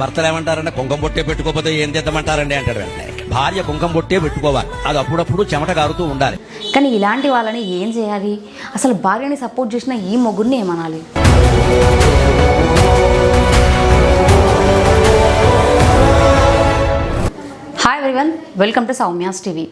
భర్తలు ఏమంటారంటే కుంకం బొట్టే పెట్టుకోకపోతే ఏం తెద్దామంటారండి అంటాడు వెంటనే. భార్య కుంకం బొట్టే పెట్టుకోవాలి. అది అప్పుడప్పుడు చెమట కారుతూ ఉండాలి. కానీ ఇలాంటి వాళ్ళని ఏం చేయాలి? అసలు భార్యని సపోర్ట్ చేసిన ఈ మొగ్గురిని ఏమనాలి? Hi everyone welcome to Soumya's TV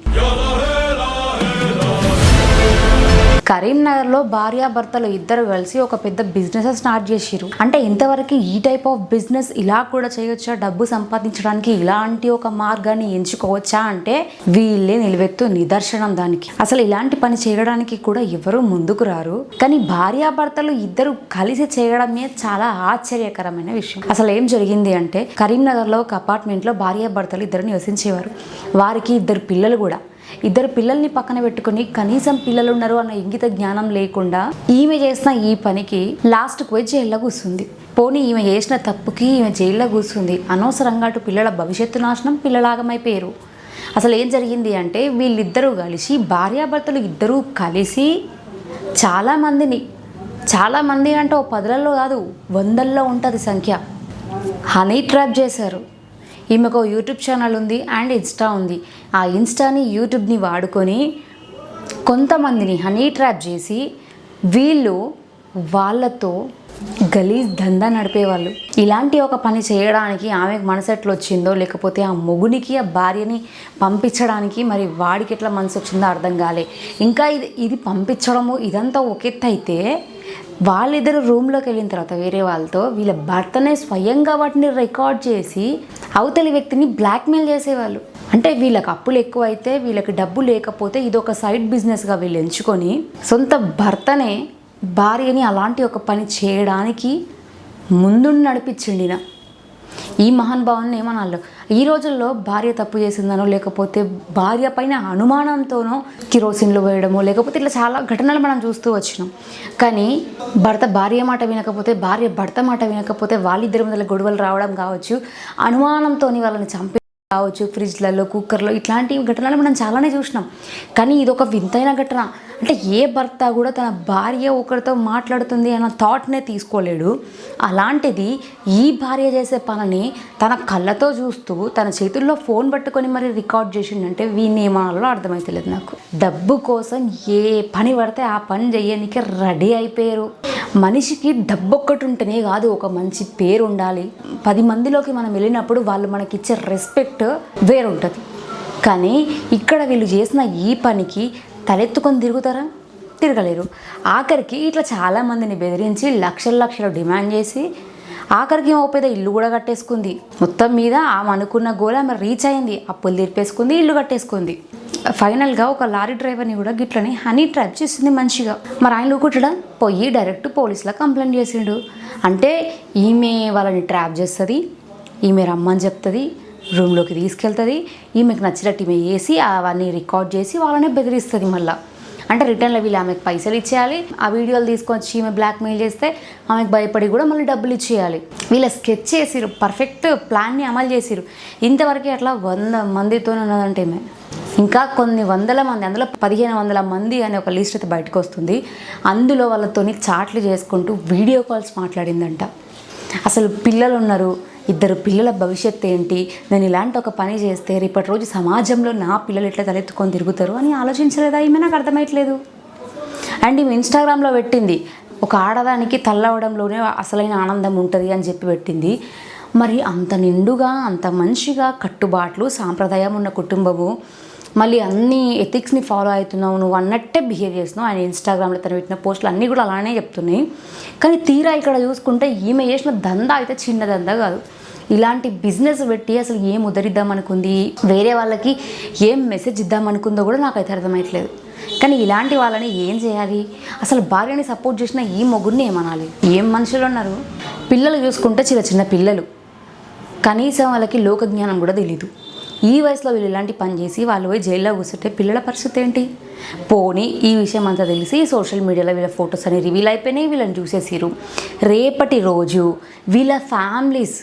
కరీంనగర్లో భార్యాభర్తలు ఇద్దరు కలిసి ఒక పెద్ద బిజినెస్ స్టార్ట్ చేసిరు అంటే ఇంతవరకు ఈ టైప్ ఆఫ్ బిజినెస్ ఇలా కూడా చేయొచ్చా? డబ్బు సంపాదించడానికి ఇలాంటి ఒక మార్గాన్ని ఎంచుకోవచ్చా అంటే వీళ్ళే నిలువెత్తు నిదర్శనం దానికి. అసలు ఇలాంటి పని చేయడానికి కూడా ఎవరు ముందుకు రారు. కానీ భార్యాభర్తలు ఇద్దరు కలిసి చేయడమే చాలా ఆశ్చర్యకరమైన విషయం. అసలు ఏం జరిగింది అంటే కరీంనగర్లో ఒక అపార్ట్మెంట్లో భార్యాభర్తలు ఇద్దరు నివసించేవారు. వారికి ఇద్దరు పిల్లలు కూడా. ఇద్దరు పిల్లల్ని పక్కన పెట్టుకుని కనీసం పిల్లలు ఉన్నారు అన్న ఇంగిత జ్ఞానం లేకుండా ఈమె చేసిన ఈ పనికి లాస్ట్కి పోయి జైల్లో కూర్చుంది. పోనీ ఈమె చేసిన తప్పుకి ఈమె జైల్లో కూర్చుంది. అనవసరంగా అటు పిల్లల భవిష్యత్తు నాశనం పిల్లలాగమైపోయారు. అసలు ఏం జరిగింది అంటే వీళ్ళిద్దరూ కలిసి భార్యాభర్తలు ఇద్దరూ కలిసి చాలామందిని చాలామంది అంటే ఓ పదులలో కాదు వందల్లో ఉంటుంది సంఖ్య. హనీ ట్రాప్ చేశారు. ఈమెకు యూట్యూబ్ ఛానల్ ఉంది అండ్ ఇన్స్టా ఉంది. ఆ ఇన్స్టాని యూట్యూబ్ని వాడుకొని కొంతమందిని హనీ ట్రాప్ చేసి వీళ్ళు వాళ్ళతో గలీజ్ దందా నడిపేవాళ్ళు. ఇలాంటి ఒక పని చేయడానికి ఆమెకు మనసు ఎట్లా వచ్చిందో లేకపోతే ఆ మొగునికి ఆ భార్యని పంపించడానికి మరి వాడికి ఎట్లా మనసు వచ్చిందో అర్థం కాలే. ఇంకా ఇది ఇది పంపించడము ఇదంతా ఒక అయితే వాళ్ళిద్దరు రూమ్లోకి వెళ్ళిన తర్వాత వేరే వాళ్ళతో వీళ్ళ భర్తనే స్వయంగా వాటిని రికార్డ్ చేసి అవతలి వ్యక్తిని బ్లాక్మెయిల్ చేసేవాళ్ళు. అంటే వీళ్ళకి అప్పులు ఎక్కువ అయితే వీళ్ళకి డబ్బు లేకపోతే ఇది ఒక సైడ్ బిజినెస్గా వీళ్ళు ఎంచుకొని సొంత భర్తనే భార్యని అలాంటి ఒక పని చేయడానికి ముందుండి నడిపించిండిన. ఈ మహానుభావాన్ని ఏమనాలి? ఈ రోజుల్లో భార్య తప్పు చేసిందనో లేకపోతే భార్య పైన అనుమానంతోనో కిరోసిన్లు వేయడమో లేకపోతే ఇట్లా చాలా ఘటనలు మనం చూస్తూ వచ్చినాం. కానీ భర్త భార్య మాట వినకపోతే భార్య భర్త మాట వినకపోతే వాళ్ళిద్దరి మధ్యలో గొడవలు రావడం కావచ్చు అనుమానంతో వాళ్ళని చంపి కావచ్చు ఫ్రిడ్జ్లలో కుక్కర్లో ఇట్లాంటి ఘటనలు మనం చాలానే చూసినాం. కానీ ఇది ఒక వింతైన ఘటన. అంటే ఏ భర్త కూడా తన భార్య ఒకరితో మాట్లాడుతుంది అన్న థాట్నే తీసుకోలేడు. అలాంటిది ఈ భార్య చేసే పనిని తన కళ్ళతో చూస్తూ తన చేతుల్లో ఫోన్ పట్టుకొని మరి రికార్డ్ చేసిండంటే వీని ఏమనాలో అర్థమవుతలేదు నాకు. డబ్బు కోసం ఏ పని పడితే ఆ పని చేయడానికి రెడీ అయిపోయారు. మనిషికి డబ్బు ఒక్కటి ఉంటేనే కాదు ఒక మంచి పేరు ఉండాలి. పది మందిలోకి మనం వెళ్ళినప్పుడు వాళ్ళు మనకిచ్చే రెస్పెక్ట్ వేరుంటుంది. కానీ ఇక్కడ వీళ్ళు చేసిన ఈ పనికి తలెత్తుకొని తిరుగుతారా? తిరగలేరు. ఆఖరికి ఇట్లా చాలామందిని బెదిరించి లక్షల లక్షలు డిమాండ్ చేసి ఆఖరికి ఓ పెద్ద ఇల్లు కూడా కట్టేసుకుంది. మొత్తం మీద ఆమె అనుకున్న గోల్ ఆమె రీచ్ అయింది. అప్పులు తీర్పేసుకుంది ఇల్లు కట్టేసుకుంది. ఫైనల్గా ఒక లారీ డ్రైవర్ని కూడా గిట్లని హనీ ట్రాప్ చేసింది మంచిగా మరి ఆయన కుట్టడా పోయి డైరెక్ట్ పోలీసులకు కంప్లైంట్ చేసిండు. అంటే ఈమె వాళ్ళని ట్రాప్ చేస్తుంది ఈమె రమ్మని చెప్తుంది రూమ్లోకి తీసుకెళ్తుంది. ఈమెకు నచ్చినట్టు ఈమె వేసి అవన్నీ రికార్డ్ చేసి వాళ్ళనే బెదిరిస్తుంది మళ్ళీ. అంటే రిటర్న్లో వీళ్ళు ఆమెకు పైసలు ఇచ్చేయాలి. ఆ వీడియోలు తీసుకొచ్చి ఈమె బ్లాక్మెయిల్ చేస్తే ఆమెకు భయపడి కూడా మళ్ళీ డబ్బులు ఇచ్చేయాలి. వీళ్ళ స్కెచ్ చేసిరు పర్ఫెక్ట్ ప్లాన్ని అమలు చేసిరు ఇంతవరకు అట్లా వంద మందితో ఉన్నదంటే ఈమె. ఇంకా కొన్ని వందల మంది అందులో పదిహేను వందల మంది అనే ఒక లిస్ట్ అయితే బయటకు వస్తుంది. అందులో వాళ్ళతోని చాట్లు చేసుకుంటూ వీడియో కాల్స్ మాట్లాడిందంట. అసలు పిల్లలు ఉన్నారు ఇద్దరు పిల్లల భవిష్యత్ ఏంటి? నేను ఇలాంటి ఒక పని చేస్తే రేపటి రోజు సమాజంలో నా పిల్లలు ఎట్లా తలెత్తుకొని తిరుగుతారు అని ఆలోచించలేదా? ఈమె నాకు అర్థమయట్లేదు అండ్ ఈమె ఇన్స్టాగ్రామ్లో పెట్టింది ఒక ఆడదానికి తల్లవడంలోనే అసలైన ఆనందం ఉంటుంది అని చెప్పి పెట్టింది. మరి అంత నిండుగా అంత మంచిగా కట్టుబాట్లు సాంప్రదాయం ఉన్న కుటుంబము మళ్ళీ అన్ని ఎథిక్స్ని ఫాలో అవుతున్నావు నువ్వు అన్నట్టే బిహేవ్ చేస్తున్నావు. ఆయన ఇన్స్టాగ్రామ్లో తను పెట్టిన పోస్టులు అన్నీ కూడా అలానే చెప్తున్నాయి. కానీ తీరా ఇక్కడ చూసుకుంటే ఈమె చేసిన దందా అయితే చిన్న దందా కాదు. ఇలాంటి బిజినెస్ పెట్టి అసలు ఏం ఉదరిద్దాం అనుకుంది? వేరే వాళ్ళకి ఏం మెసేజ్ ఇద్దాం అనుకుందో కూడా నాకైతే అర్థమయ్యట్లేదు కానీ ఇలాంటి వాళ్ళని ఏం చేయాలి? అసలు భార్యని సపోర్ట్ చేసిన ఈ మొగుడిని ఏమనాలి? ఏం మనుషులు ఉన్నారు? పిల్లలు చూసుకుంటే చిన్న చిన్న పిల్లలు. కనీసం వాళ్ళకి లోక జ్ఞానం కూడా తెలీదు. ఈ వయసులో వీళ్ళు ఇలాంటి పని చేసి వాళ్ళు పోయి జైల్లో కూర్చుంటే పిల్లల పరిస్థితి ఏంటి? పోనీ ఈ విషయం అంతా తెలిసి సోషల్ మీడియాలో వీళ్ళ ఫొటోస్ అని రివీల్ అయిపోయినాయి వీళ్ళని చూసేసిరు రేపటి రోజు వీళ్ళ ఫ్యామిలీస్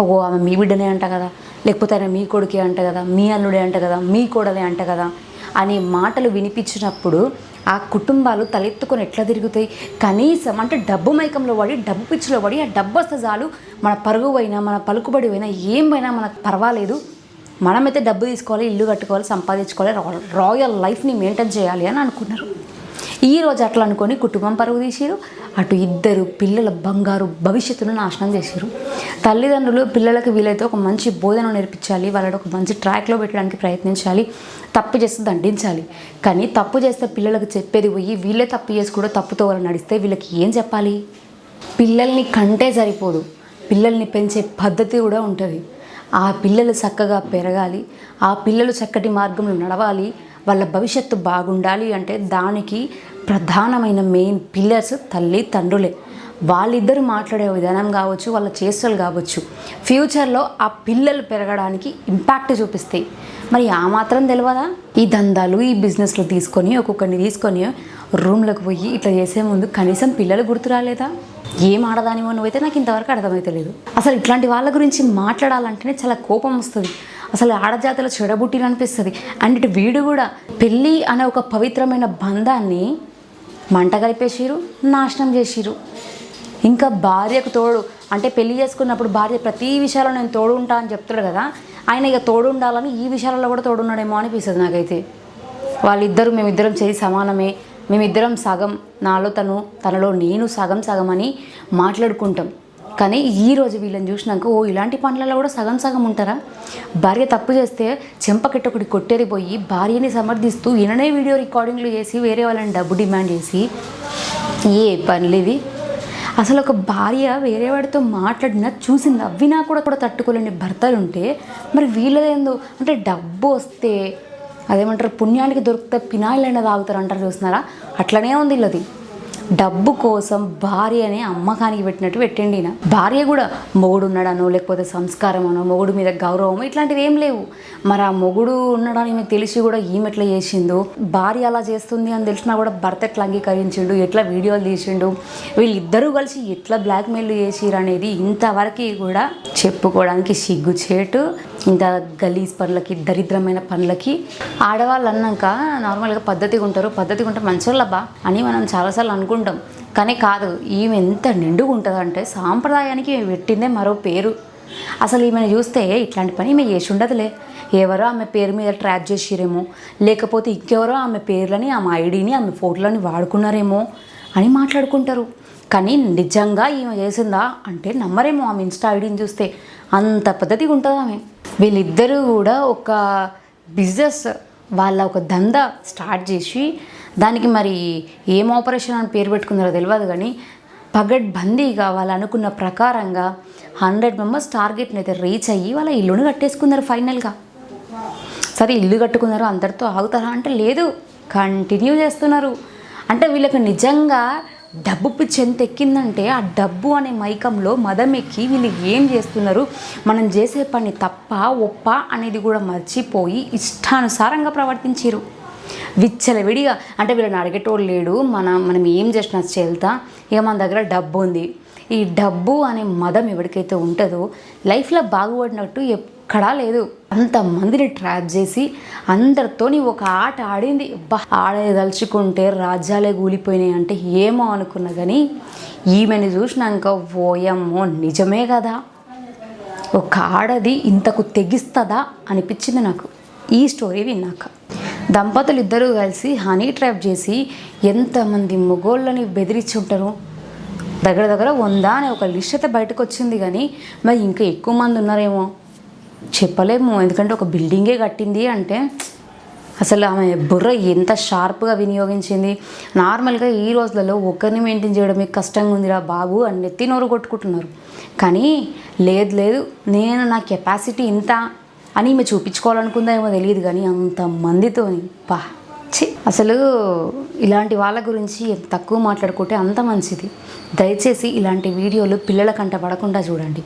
ఓ ఆమె మీ బిడ్డనే అంట కదా లేకపోతే ఆయన మీ కొడుకే అంట కదా మీ అల్లుడే అంట కదా మీ కోడలే అంట కదా అనే మాటలు వినిపించినప్పుడు ఆ కుటుంబాలు తలెత్తుకొని ఎట్లా తిరుగుతాయి? కనీసం అంటే డబ్బు మైకంలో పడి డబ్బు పిచ్చిలో పడి ఆ డబ్బు వస్తే చాలు మన పరుగు పోయినా మన పలుకుబడి పోయినా ఏం పోయినా మనకు పర్వాలేదు. మనమైతే డబ్బు తీసుకోవాలి ఇల్లు కట్టుకోవాలి సంపాదించుకోవాలి రాయల్ లైఫ్ని మెయింటైన్ చేయాలి అని అనుకున్నారు ఈ రోజు అట్లా అనుకొని కుటుంబం పరుగు తీసిరు అటు ఇద్దరు పిల్లల బంగారు భవిష్యత్తును నాశనం చేసిరు. తల్లిదండ్రులు పిల్లలకు వీలైతే ఒక మంచి బోధన నేర్పించాలి వాళ్ళని ఒక మంచి ట్రాక్లో పెట్టడానికి ప్రయత్నించాలి తప్పు చేస్తే దండించాలి. కానీ తప్పు చేస్తే పిల్లలకు చెప్పేది పోయి వీళ్ళే తప్పు చేసి కూడా తప్పుతో వాళ్ళు నడిస్తే వీళ్ళకి ఏం చెప్పాలి? పిల్లల్ని కంటే సరిపోదు. పిల్లల్ని పెంచే పద్ధతి కూడా ఉంటుంది. ఆ పిల్లలు చక్కగా పెరగాలి ఆ పిల్లలు చక్కటి మార్గంలో నడవాలి వాళ్ళ భవిష్యత్తు బాగుండాలి అంటే దానికి ప్రధానమైన మెయిన్ పిల్లర్స్ తల్లి తండ్రులే. వాళ్ళిద్దరు మాట్లాడే విధానం కావచ్చు వాళ్ళ చేష్టలు కావచ్చు ఫ్యూచర్లో ఆ పిల్లలు పెరగడానికి ఇంపాక్ట్ చూపిస్తాయి. మరి ఆ మాత్రం తెలియదా ఈ దందాలు ఈ బిజినెస్లు తీసుకొని ఒక్కొక్కరిని తీసుకొని రూమ్లోకి పోయి ఇట్లా చేసే ముందు కనీసం పిల్లలు గుర్తు రాలేదా? ఏం ఆడదానివో నువ్వైతే నాకు ఇంతవరకు అర్థమైతలేదు అసలు ఇట్లాంటి వాళ్ళ గురించి మాట్లాడాలంటేనే చాలా కోపం వస్తుంది. అసలు ఆడజాతల చెడబుట్టిలు అనిపిస్తుంది. అండ్ ఇటు వీడు కూడా పెళ్ళి అనే ఒక పవిత్రమైన బంధాన్ని మంట కలిపేసిరు నాశనం చేసిరు ఇంకా భార్యకు తోడు అంటే పెళ్ళి చేసుకున్నప్పుడు భార్య ప్రతి విషయాల్లో నేను తోడు ఉంటా అని చెప్తాడు కదా ఆయన ఇక తోడు ఉండాలని ఈ విషయాలలో కూడా తోడున్నాడేమో అనిపిస్తుంది నాకైతే. వాళ్ళిద్దరూ మేమిద్దరం చేసి సమానమే మేమిద్దరం సగం నాలో తను తనలో నేను సగం సగం అని మాట్లాడుకుంటాం. కానీ ఈ రోజు వీళ్ళని చూసినాక ఓ ఇలాంటి పనులలో కూడా సగం సగం ఉంటారా? భార్య తప్పు చేస్తే చెంపకెట్టొకటి కొట్టేది పోయి భార్యని సమర్థిస్తూ ఈయననే వీడియో రికార్డింగ్లు చేసి వేరే వాళ్ళని డబ్బు డిమాండ్ చేసి. ఏ పనులు ఇవి? అసలు ఒక భార్య వేరే వాడితో మాట్లాడినా చూసి నవ్వినా కూడా కూడా తట్టుకోలేని భర్తలు ఉంటే మరి వీళ్ళదేందో? అంటే డబ్బు వస్తే అదేమంటారు? పుణ్యానికి దొరికితే పినాయిలైనా తాగుతారు అంటారు చూస్తున్నారా? అట్లనే ఉంది వీళ్ళది డబ్బు కోసం భార్యని అమ్మకానికి పెట్టినట్టు పెట్టండి నా భార్య కూడా మొగుడు ఉన్నాడనో లేకపోతే సంస్కారం అనో మొగుడు మీద గౌరవం ఇట్లాంటివి ఏం లేవు. మరి ఆ మొగుడు ఉన్నాడని మీకు తెలిసి కూడా ఈమె ఎట్లా చేసిందో భార్య అలా చేస్తుంది అని తెలిసినా కూడా భర్త ఎట్లా అంగీకరించిండు? ఎట్లా వీడియోలు తీసిండు? వీళ్ళిద్దరూ కలిసి ఎట్లా బ్లాక్మెయిల్ చేసిరు అనేది ఇంతవరకు కూడా చెప్పుకోవడానికి సిగ్గుచేటు ఇంత గలీజ్ పనులకి దరిద్రమైన పనులకి ఆడవాళ్ళు అన్నాక నార్మల్గా పద్ధతిగా ఉంటారు. పద్ధతిగా ఉంటే మంచోళ్ళబ్బా అని మనం చాలాసార్లు అనుకుంటాం కానీ కాదు ఈమె ఎంత నిండుగా ఉంటుందంటే సాంప్రదాయానికి పెట్టిందే మరో పేరు. అసలు ఈమెను చూస్తే ఇట్లాంటి పని ఈమె చేసి ఉండదులే ఎవరో ఆమె పేరు మీద ట్రాప్ చేసిరేమో. లేకపోతే ఇంకెవరో ఆమె పేర్లని ఆమె ఐడిని ఆమె ఫోటోలని వాడుకున్నారేమో అని మాట్లాడుకుంటారు. కానీ నిజంగా ఈమె చేసిందా అంటే నమ్మరేమో ఆమె ఇన్స్టా ఐడిని చూస్తే. అంత పద్ధతిగా ఉంటుంది ఆమె. వీళ్ళిద్దరూ కూడా ఒక బిజినెస్ వాళ్ళ ఒక దందా స్టార్ట్ చేసి దానికి మరి ఏం ఆపరేషన్ అని పేరు పెట్టుకున్నారో తెలియదు కానీ పగడ్బందీగా వాళ్ళు అనుకున్న ప్రకారంగా హండ్రెడ్ మెంబర్స్ టార్గెట్ని అయితే రీచ్ అయ్యి వాళ్ళ ఇల్లుని కట్టేసుకున్నారు ఫైనల్గా. సరే ఇల్లు కట్టుకున్నారు అందరితో ఆగుతారా అంటే లేదు. కంటిన్యూ చేస్తున్నారు. అంటే వీళ్ళకి నిజంగా డబ్బు పిచ్చి ఎంత ఎక్కిందంటే ఆ డబ్బు అనే మైకంలో మదం ఎక్కి వీళ్ళు ఏం చేస్తున్నారు? మనం చేసే పని తప్ప ఒప్ప అనేది కూడా మర్చిపోయి ఇష్టానుసారంగా ప్రవర్తించారు విచ్చలవిడిగా. అంటే వీళ్ళని అడిగేటోడు లేడు. మన మనం ఏం చేసినా చేల్తా. ఇక మన దగ్గర డబ్బు ఉంది. ఈ డబ్బు అనే మదం ఎవరికైతే ఉంటుందో లైఫ్లో బాగుపడినట్టు ఎక్కడా లేదు. అంతమందిని ట్రాప్ చేసి అందరితోని ఒక ఆట ఆడింది. బా ఆడదలుచుకుంటే రాజ్యాలే కూలిపోయినాయి అంటే ఏమో అనుకున్నా కానీ ఈమెను చూసినాక ఓయమ్మో నిజమే కదా? ఒక ఆడది ఇంతకు తెగిస్తుందా? అనిపించింది నాకు. ఈ స్టోరీ విన్నాక. దంపతులు ఇద్దరూ కలిసి హనీ ట్రాప్ చేసి ఎంతమంది మొగోళ్ళని బెదిరించి ఉంటారు దగ్గర దగ్గర వంద అనే ఒక లిస్ట్ అయితే బయటకు వచ్చింది కానీ మరి ఇంకా ఎక్కువ మంది ఉన్నారేమో? చెప్పలేము ఎందుకంటే ఒక బిల్డింగే కట్టింది అంటే అసలు ఆమె బుర్ర ఎంత షార్ప్గా వినియోగించింది. నార్మల్గా ఈ రోజులలో ఒకరిని మెయింటైన్ చేయడమే కష్టంగా ఉందిరా బాబు అని నెత్తి నోరు కొట్టుకుంటున్నారు. కానీ లేదు లేదు నేను నా కెపాసిటీ ఇంత అని ఈమె చూపించుకోవాలనుకుందా ఏమో తెలియదు కానీ అంత మందితోని పా ఛీ. అసలు ఇలాంటి వాళ్ళ గురించి ఎంత తక్కువ మాట్లాడుకుంటే అంత మంచిది. దయచేసి ఇలాంటి వీడియోలు పిల్లల కంట పడకుండా చూడండి.